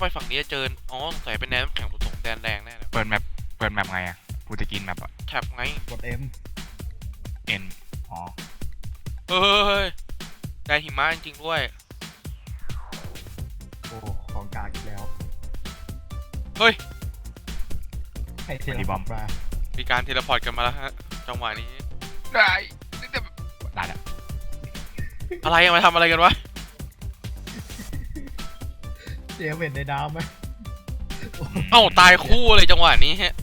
ไปฝั่งนี้จะเจอ อ๋อสงสัยเป็นแดนน้ำแข็งผสมแดนแดงแน่เลยเปิดแมปเปิดแมปไงอะ กูจะกินแมปอะแท็บไง กดเอ็มเอ็นอ๋อ เฮ้ยแดนหิมะจริงๆด้วย โอ้ของกลางอีกแล้วเฮ้ย ใครเทเลพอร์ตมามีการเทเลพอร์ตกันมาแล้วฮะ จังหวะนี้ ได้ ได้แล้วอะไรอะมาทำอะไรกันวะ เจมเห็นในน้ำไหมเอ้าตายคู่เลยจังหวะนี้ฮะ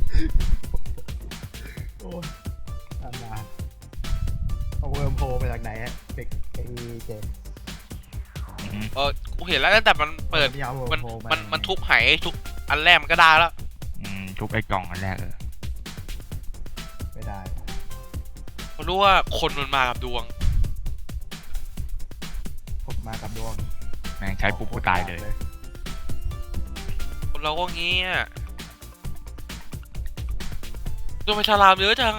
โอ้ยอันนาเอาเวิร์มโพมาจากไหนฮะเป็กไอเจมอือหือเออกูเห็นแล้วตั้งแต่มันเปิด ที่เอาเวิร์มัน มโพมามัน มันทุบไหทุบอันแรกมันก็ได้แล้ว อืมทุบไอ้กล่องอันแรกเออไม่ได้ เพราะรู้ว่าคนมันมากับดวง ผมมากับดวงแม่งใช้ปุ๊บกูตายเลยค นเราก็งี้อะโดนไปฉลามเยอะจัง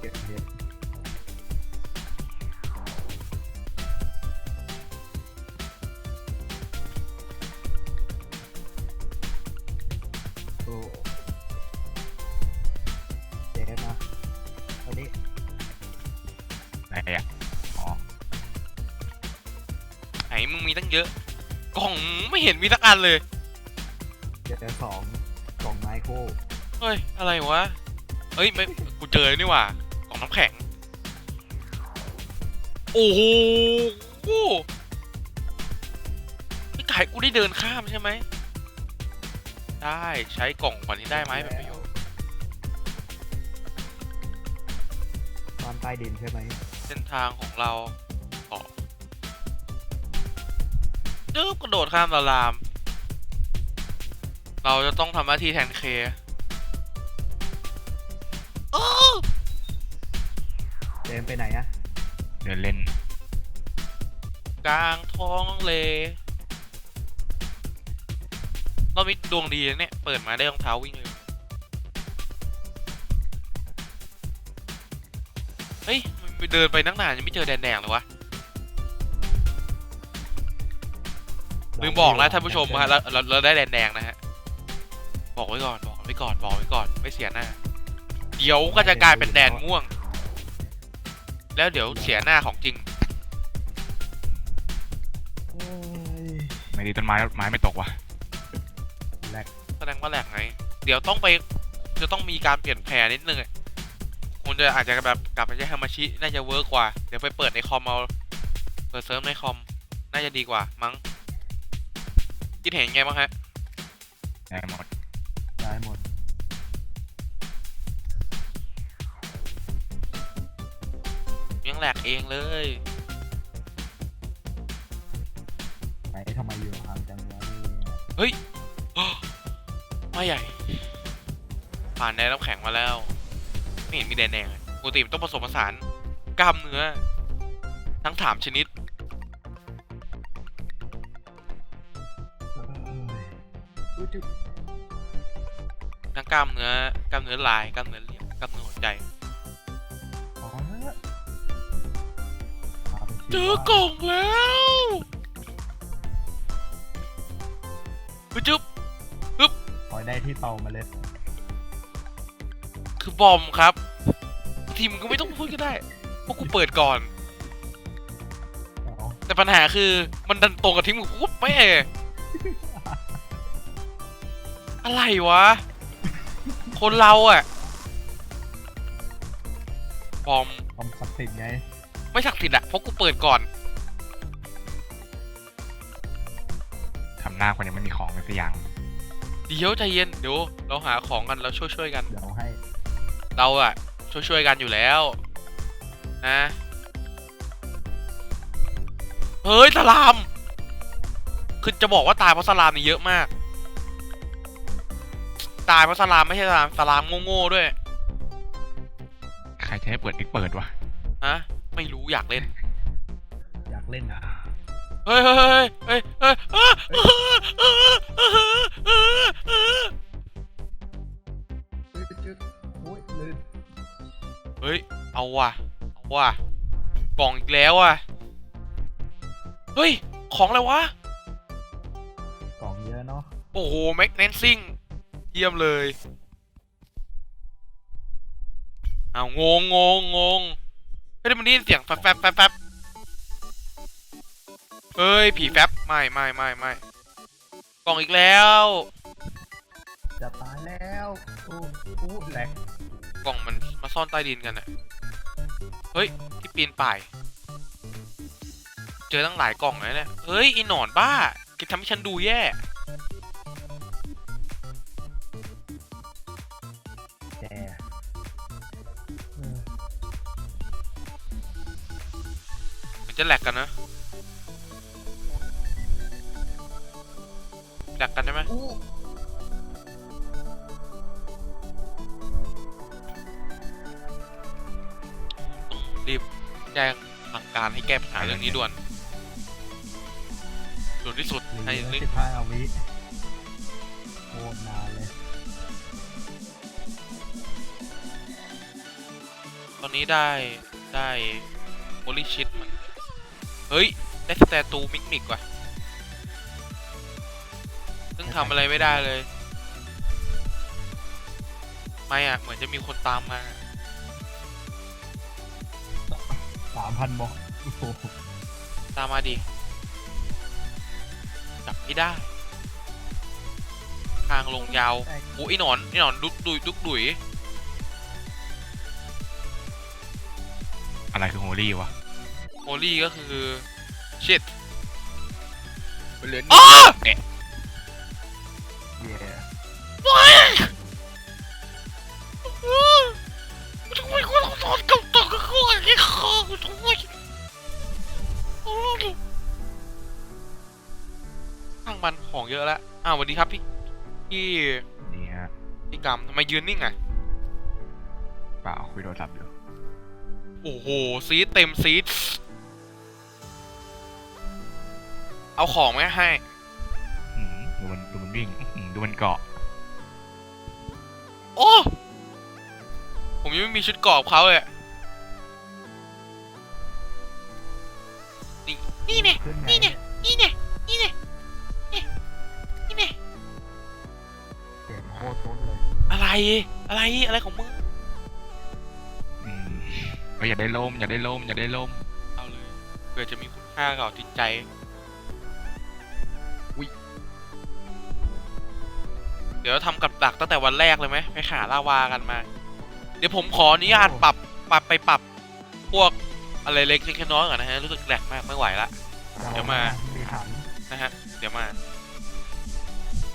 เก็บเห็ดโอ้เจมนะอันนี้ไหนอะอ๋อไหนมึงมีตั้งเยอะ กล่องไม่เห็นมีสักอันเลย เจอสองกล่องไม้คู่เฮ้ย อะไรวะเฮ้ยไม่กูเจอนี่หว่ากล่องน้ำแข็ง โอ้โหนี่ไก่กูได้เดินข้ามใช่ไหม ได้ใช้กล่องกว่านี้ได้ไหมเป็นประโยชน์ตอนใต้ดินใช่ไหม เส้นทางของเรา จึ๊บกระโดดข้ามสลาม เราจะต้องทำหน้าที่แทนเคโอ้เจมไปไหนอะเดินเล่น กลางท้องเล เรามีดวงดีนะเนี่ย เปิดมาได้รองเท้าวิ่งเลยเฮ้ยมันเดินไปนักหนายังไม่เจอแดนแดงเลยวะ ลืมบอกนะท่านผู้ชมฮะเราเราเราได้แดนแดงนะฮะบอกไว้ก่อนบอกไว้ก่อนบอกไว้ก่อนไม่เสียหน้า เดี๋ยวก็จะกลายเป็นแดนม่วง แล้วเดี๋ยวเสียหน้าของจริงโอ้ยไม่ดีต้นไม้ไม้ไม่ตกว่ะแลกแสดงว่าแหลกไงเดี๋ยวต้องไปจะต้องมีการเปลี่ยนแผนนิดนึงอะคุณจะอาจจะแบบกลับไปใช้ฮามาชิน่าจะเวิร์กกว่า เดี๋ยวไปเปิดในคอมเอา เปิดเซิร์ฟในคอม น่าจะดีกว่ามั้ง คิดเห็นไงบ้างฮะได้หมดได้หมด ยังแหลกเองเลยไหนทำไมอยู่ห่างจังวะเนี่ยไม่ใหญ่ ผ่านแดนน้ำแข็งมาแล้ว ไม่เห็นมีแดนแดงเลยปกติมันต้องผสมผสานกล้ามเนื้อ ทั้งถามชนิด ทั้งกล้ามเนื้อกล้ามเนื้อลายกล้ามเนื้อเหลี่ยมกล้ามเนื้อหัวใจอ๋อมาป็นชิ้นเจอกล่องแล้วคือจุ๊บขอได้ที่เป่าเมล็ดคือบอมครับ ทีมงก็ไม่ต้องพูดก็ได้เพราะกูเปิดก่อน อ๋อแต่ปัญหาคือมันดันตรงกับทีมกูกูเป๊ะอะไรวะ คนเราอะบอมความศักดิ์สิทธิ์ไงไม่ศักดิ์สิทธิ์อะเพราะกูเปิดก่อน ทำหน้าคนยังไม่มีของเลยสักอย่าง เดี๋ยวใจเย็นเดี๋ยวเราหาของกันแล้วช่วยๆกัน เดี๋ยวให้เราอะช่วยๆกันอยู่แล้วนะเฮ้ยสลาม คือจะบอกว่าตายเพราะสลามนี่เยอะมาก ตายเพราะสลามไม่ใช่สลามสลามโง่ๆด้วยใครจะให้เปิดอีกเปิดวะฮะไม่รู้อยากเล่น อยากเล่นอะเฮ้ยเฮ้ยเฮ้ยเฮ้ยเฮ้ยเฮ้ยเฮ้ยจุ๊บโอ้ยลื่นเฮ้ยเอาว่ะเอาว่ะกล่องอีกแล้วอะเฮ้ยของอะไรวะโอ้โหแม็กเนนซิ่ง เยี่ยมเลยอ้าวงงงงงงเฮ้ยมันได้ยินเสียงแฟบแฟบแฟบแฟบเฮ้ย ผีแฟบไม่ไม่ไม่ไม่กล่องอีกแล้ว จะตายแล้วอู้อู้แหลกกล่องมันมาซ่อนใต้ดินกันอะเฮ้ย ที่ปีนป่าย เจอตั้งหลายกล่องเลยเนี่ย เฮ้ยอีหนอนบ้าแกทำให้ฉันดูแย่ จะแหลกกันนะแหลกกันได้ไหมอู้ต้องรีบแจ้งทางการให้แก้ปัญหาเรื่องนี้ด่วนด่วนที่สุดเหลืให้อนึกสิบห้าวิโคตรนานเลยตอนนี้ได้ได้โอลิชิตมันเฮ้ย ได้สแตตูมิกมิกว่ะซึ่งทำอะไรไม่ได้เลย ไม่อะ เหมือนจะมีคนตามมาสามพันบอกโอ้โหตามมาดิ จับไม่ได้ ทางลงยาวโอ้ยหนอนไอหนอนดุกดุยดุกดุยอะไรคือโฮลี่วะ โอลี่ก็คือ shit เหลืออ๋อเย่ทำไมกูต้องสอนกับตัวกับกูไอ้ข้อกูทำไมโอ้ยข้างมันของเยอะแล้วอ้าวสวัสดีครับพี่พี่นี่ฮะพี่กำทำไมยืนนิ่งอะเปล่าคุยโทรศัพท์อยู่ โอ้โหซีดเต็มซีด เอาของไหมให้ อืมดูมันดูมันวิ่งอืมดูมันเกาะ โอ้ ผมยังไม่มีชุดเกรอบเขาเลยนี่นี่เนี่ย ขึ้นไงนี่เนี่ย นี่เนี่ย นี่เนี่ยนี่นี่เนี่ย เสียงโคตรต้นเลยอะไร อะไร อะไรของมึง อืมก็อยากได้ล่มอยากได้ล่มอยากได้ล่มเอาเลย เพื่อจะมีคุณค่ากับจิตใจ ดี๋ยวทำกับดักตั้งแต่วันแรกเลยไหมไปขาลาวากันมา เดี๋ยวผมขออนุญาตปรับปรับไปปรับพวกอะไรเล็กเล็กน้อยก่อนนะฮะรู้สึกแหลกมากไม่ไหวละเดี๋ยวมามีถังนะฮะเดี๋ยวมา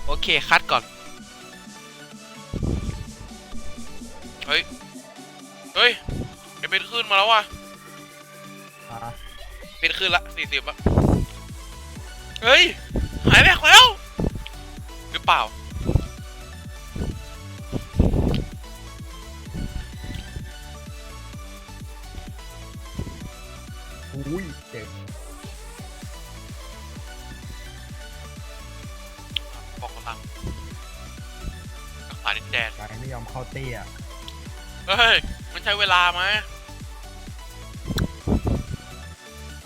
โอเคคัดก่อนเฮ้ยเฮ้ยไอเป็นขึ้นมาแล้วว่ะอะเป็นขึ้นละสี่สิบอะเฮ้ยหายแบกแล้วหรือเปล่า อุ้ยเจ็บบอกกำลังรักษาดินแดนใจไม่ยอมเข้าเตี้ยเฮ้ย มันใช้เวลาไหม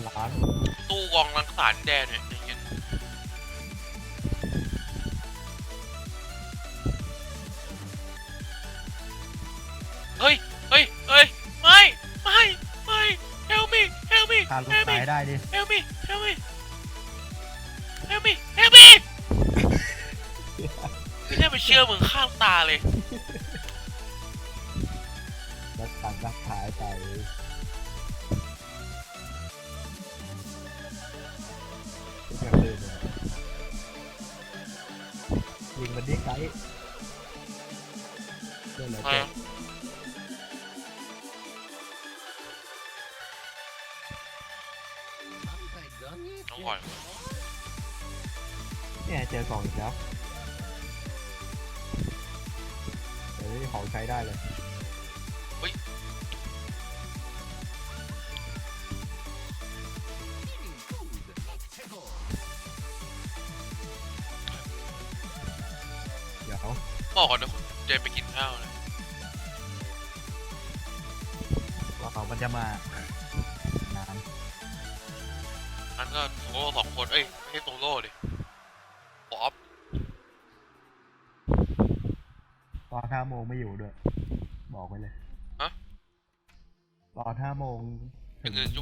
ล้านตู้กองรักษาดินแดนเนี่ยใจเย็นเฮ้ยเฮ้ย ได้ดิ help me help me help me help me ไม่ได้ไปเชื่อมึงข้างตาเลย แล้วตันรักท้ายไป ของใช้ได้เลย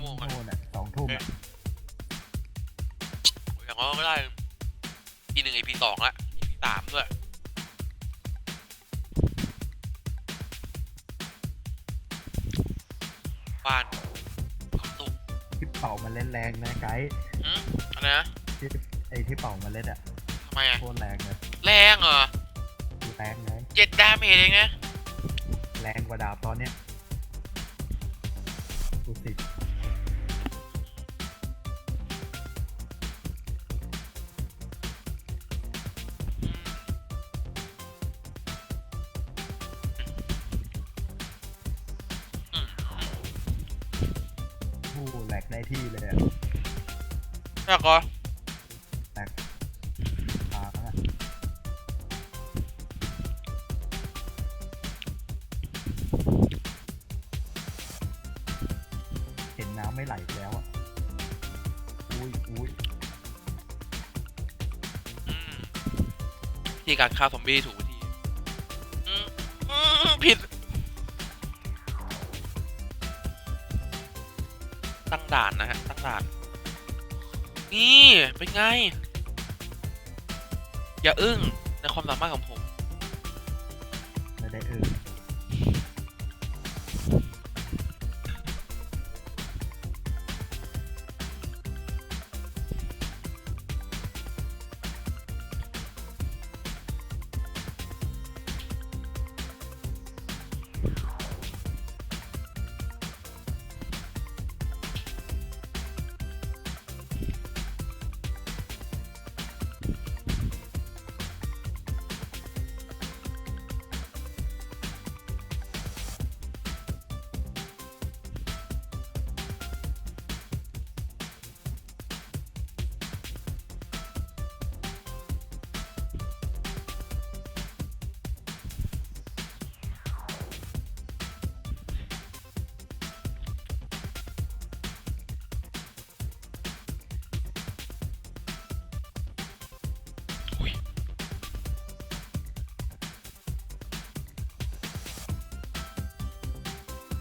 โมงอะโน่นอะสองทุ่มอะอย่างน้อยก็ได้ปีหนึ่ง EP สองละ EP สามด้วยบ้านเขาตุกที่เป่ามันเล่นแรงนะไกด์หืมอะไรนะที่ไอ้ที่เป่ามันเล่นอะทำไมอะโคตรแรงเลยแรงเหรอแรงเลยเจ็ดดาเมจเองนะแรงกว่าดาบตอนเนี้ยดูสิ แล้วก็แหลกค้างอะเห็นน้ำไม่ไหลอีกแล้วอะ อุ้ยอุ้ยอืมวิธีการฆ่าซอมบี้ถูกวิธีอืมอืมผิด ตั้งด่านนะฮะ ตั้งด่าน นี่เป็นไง อย่าอึ้งในความสามารถของผม ไม่ได้เออ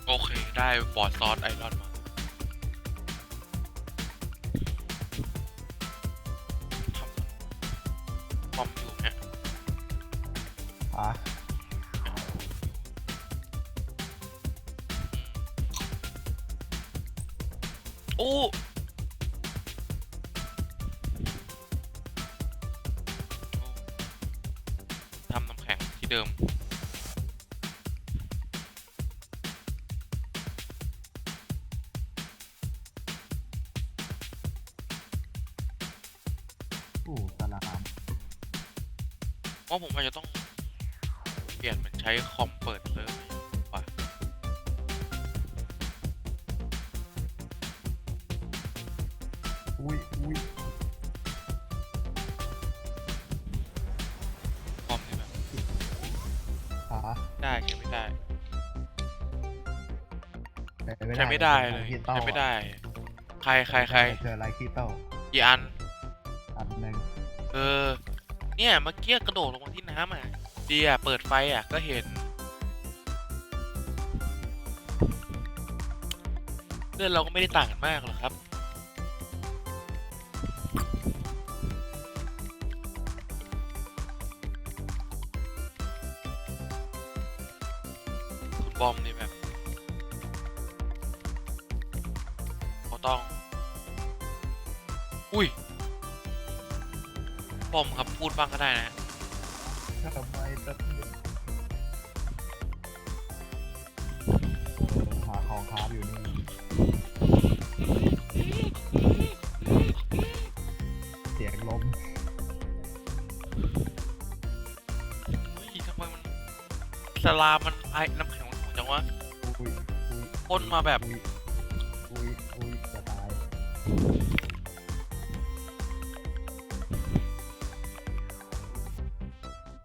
โอเค ได้บอร์ดซอสไอรอนมา ว่าผมอาจจะต้องเปลี่ยนเป็นใช้คอมเปิดเซิร์ฟว่ะอุ้ยอุ้ยคอมนี่แบบอะได้ใช้ไม่ได้ไม่ใช้ไม่ได้เลยคีโต้ใช้ไม่ได้ ใครใครใครเจอไรคีโต้กี่อันอันหนึ่งเออ เนี่ยเมื่อกี้กระโดดลงมาที่น้ำอะเดียเปิดไฟอะก็เห็นเลือดเราก็ไม่ได้ต่างกันมากหรอกครับ คุณบอมนี่แบบ บอมครับพูดบ้างก็ได้นะทำไมตัดเดียวหาของคราฟอยู่นี่เสียงลมเฮ้ยทำไมมันสลามมันไอน้ำแข็งมันโหดจังวะอุ้ยอุ้ยพ่นมาแบบ อุ้ย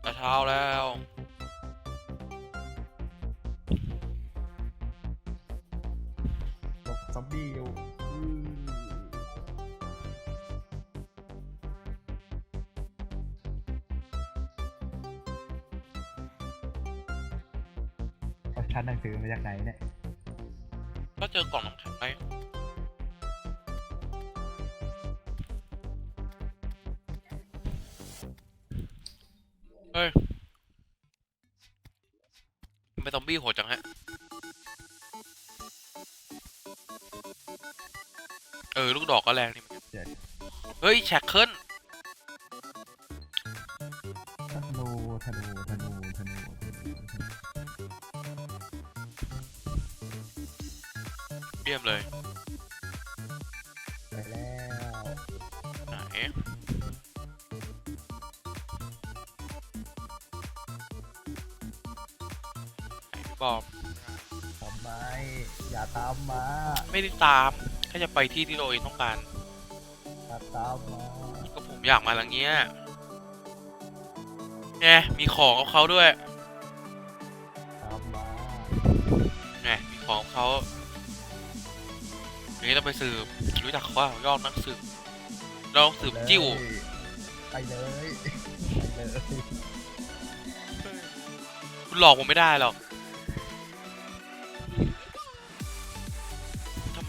กระเท้าแล้วตกซอมบี้อยู่อื้อชั้นหนังสือมาจากไหนเนี่ย ก็เจอกล่องน้ำแข็งไป อมบี้โหดจังฮะ เออ ลูกดอกก็แรงนี่เหมือนกันเจ็ดเฮ้ยแชกเคิลธนูธนูธนูธนูธนูธนูเยี่ยมเลย ไปแล้ว ไหน ไหนพี่บอม ทำไมอย่าตามมาไม่ได้ตามแค่จะไปที่ที่เราเองต้องการ อย่าตามมาก็ผมอยากมาทางเนี้ยเนี่ยมีของกับเขาด้วยตามมาเนี่ยมีของกับเขาอย่างนี้เราไปสืบ รู้จักเขาว่ายอดนักสืบเราต้องสืบจิ้ว ไปเลยไปเลย คุณหลอกผมไม่ได้หรอก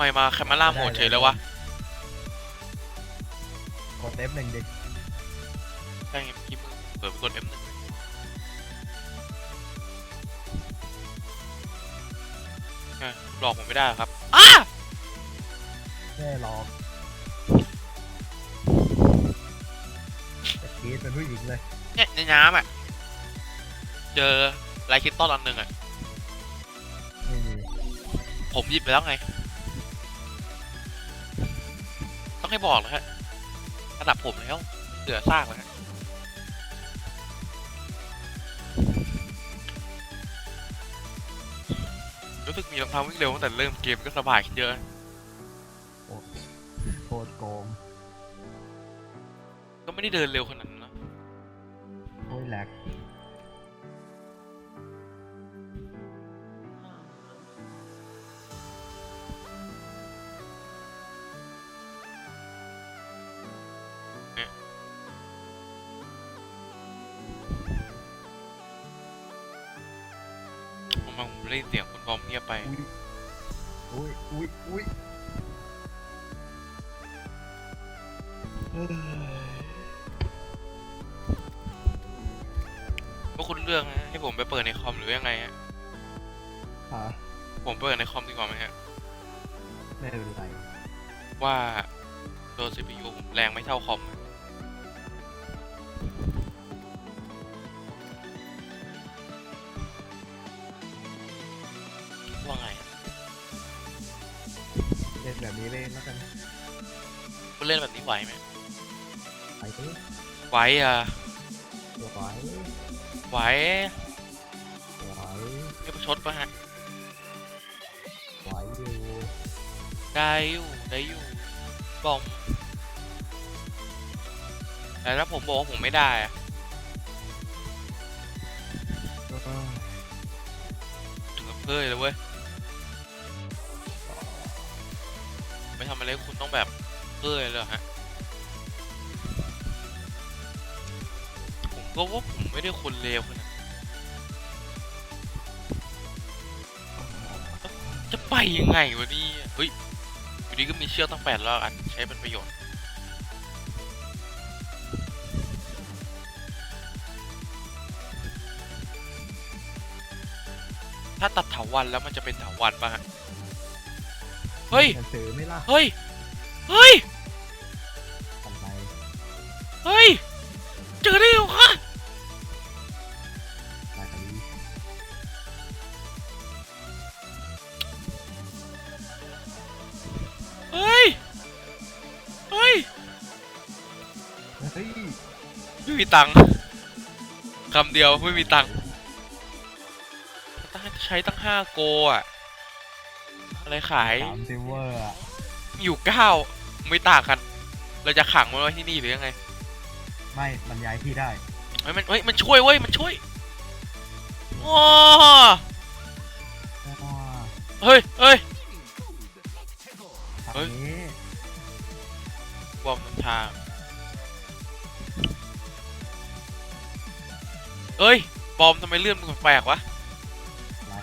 ไมมาแคมาล่าโหดเฉยเลยวะกดเอฟหนึ่งดิใช่ไงเมื่อกี้มึงเปิดไปกด F1 เนี่ยหลอกผมไม่ได้หรอกครับอ้าแค่ลองแต่กีดเป็นผู้หญิงเลยเนี่ยในน้ำอะ เจอลายคิดต้อนอันหนึ่งอะ ไม่มีผมหยิบไปแล้วไง ต้องให้บอกแล้วฮะระดับผมแล้วเหลือซากแล้วฮะรู้สึกมีรองเท้าวิ่งเร็วตั้งแต่เริ่มเกมก็สบายขึ้นเยอะโคตรโกงก็ไม่ได้เดินเร็วขนาด คุณเลือกนะให้ผมไปเปิดในคอมหรือยังไงฮะฮะผมเปิดในคอมดีกว่าไหมฮะไม่เป็นไรว่าโดน CPU ผมแรงไม่เท่าคอมว่าไงเล่นแบบนี้เล่นแล้วกันคุณเล่นแบบนี้ไหวไหมไปดิไหวอะไหว ไหวไหวไม่ประชดปะฮะไหวอยู่ได้อยู่ได้อยู่บอมแต่ถ้าผมบอกว่าผมไม่ได้อะเออถึงกับเพ้อเลยเว้ยไม่ทำอะไรคุณต้องแบบเพ้อเลยเหรอฮะ ก็ว่าผมไม่ได้คนเลวขนาดนั้นจะไปยังไงวะเนี่ยเฮ้ยอยู่ดีก็มีเชือกตั้งแปดรอบอันใช้เป็นประโยชน์ถ้าตัดเถาวันแล้วมันจะเป็นเถาวันป่ะฮะเฮ้ยหนังสือไม่ล่ะเฮ้ย เฮ้ยทำไมเฮ้ย ตังค์คำเดียวไม่มีตังค์ตั้งใช้ตั้งห้าโกอะ อะไรขาย สามซิลเวอร์อะมีอยู่เก้าไม่ต่างกัน เราจะขังมันไว้ที่นี่หรือยังไงไม่มันย้ายที่ได้ เฮ้ยมันเฮ้ยมันช่วยเว้ยมันช่วยว้าอ่าเฮ้ยเฮ้ย ทางเฮ้ย นี้ บอมนำทาง เอ้ยบอมทำไมเลื่อนมันแปลกๆวะไหล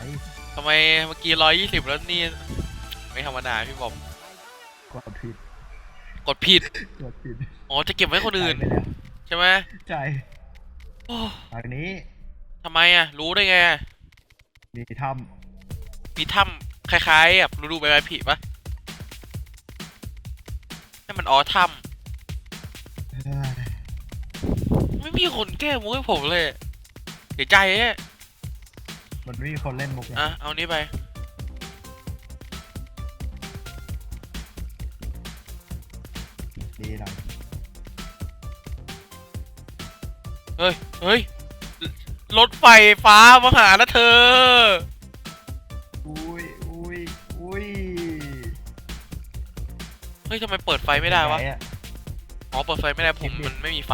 ทำไมเมื่อกี้ร้อยยี่สิบแล้วนี่ไม่ธรรมดาพี่บอมกดผิดกดผิดกดผิดอ๋อจะเก็บไว้คนอื่นไปแล้วใช่ไหมใช่โอ้ทางนี้ทำไมอะ รู้ได้ไงมีถ้มีถ้ำคล้ายๆแบบรู้ดูใบไม้ผลิปะให้มันอ๋อถ้ำเอ้ยำไม่มีคนแก้มุกให้ผมเลย เสียใจเนี่ยมันไม่มีคนเล่นมุกไงอะเอานี้ไป ดีหน่อยเฮ้ย เฮ้ย รถไฟฟ้ามาหานะเธอ อุ้ยอุ้ยอุ้ยเฮ้ยทำไมเปิดไฟไม่ได้วะหนออ๋อ เปิดไฟไม่ได้ผมชิปดิมันไม่มีไฟ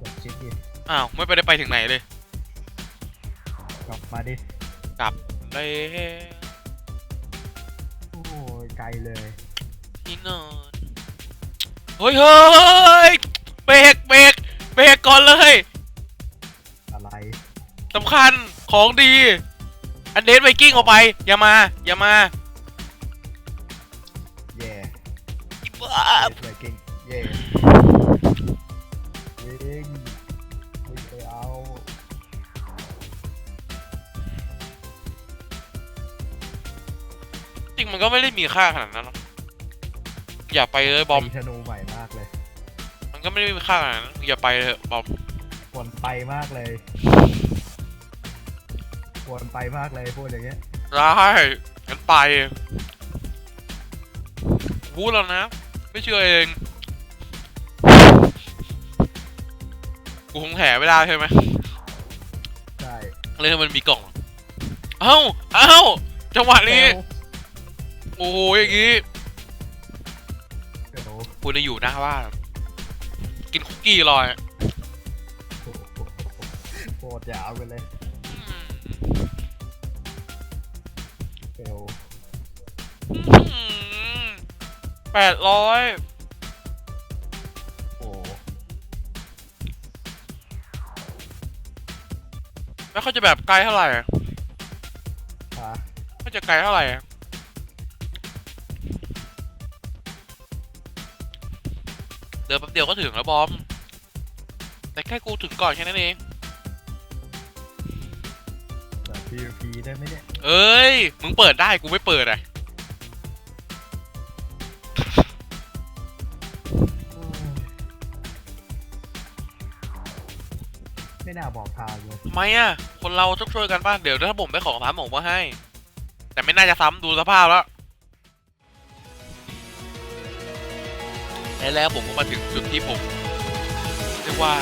กดชิปดิ อ้าว ไม่ไปได้ไปถึงไหนเลย กลับมาดิ กลับเลยโอ้ยไกลเลยที่นอนเฮ้ยเฮ้ยเบรกเบรกเบรกก่อนเลยอะไรสำคัญของดี อันเดนไวกิ้งออกไป อย่ามา อย่ามา มันก็ไม่ได้มีค่าขนาดนั้นหรอกอย่าไปเลยบอม ตีธนูใหม่มากเลย มันก็ไม่ได้มีค่าขนาดนั้นอย่าไปเลยบอม ควรไปมากเลย ควรไปมากเลยพูดอย่างเงี้ย ได้งั้นไปพูดแล้วนะ ไม่เชื่อเอง กูคงแถไม่ได้ใช่ไหมใช่เลยมันมีกล่อง เอ้า เอ้า จังหวะนี้ โอ้โหอย่างงี้เดี๋ยวคุณจะอยู่หน้าบ้านกินคุกกี้ลอยโอ้โหโคตรยาวไปเลยเฟลแปดร้อยโอ้แล้วเขาจะแบบไกลเท่าไหร่อะฮะเขาจะไกลเท่าไหร่ ดียวก็ถึงแล้วบอม แต่แค่กูถึงก่อนแค่นั้นเอง แบบ PVP ได้ไหมเนี่ยเอ้ย มึงเปิดได้กูไม่เปิดอะ โอ้ยไม่น่าบอกทางเลยทำไมอะ คนเราต้องช่วยกันป่ะ เดี๋ยวถ้าผมไปของซ้ำผมก็ให้ แต่ไม่น่าจะซ้ำดูสภาพแล้ว และแล้วผมก็มาถึงจุดที่ผมเรียกว่า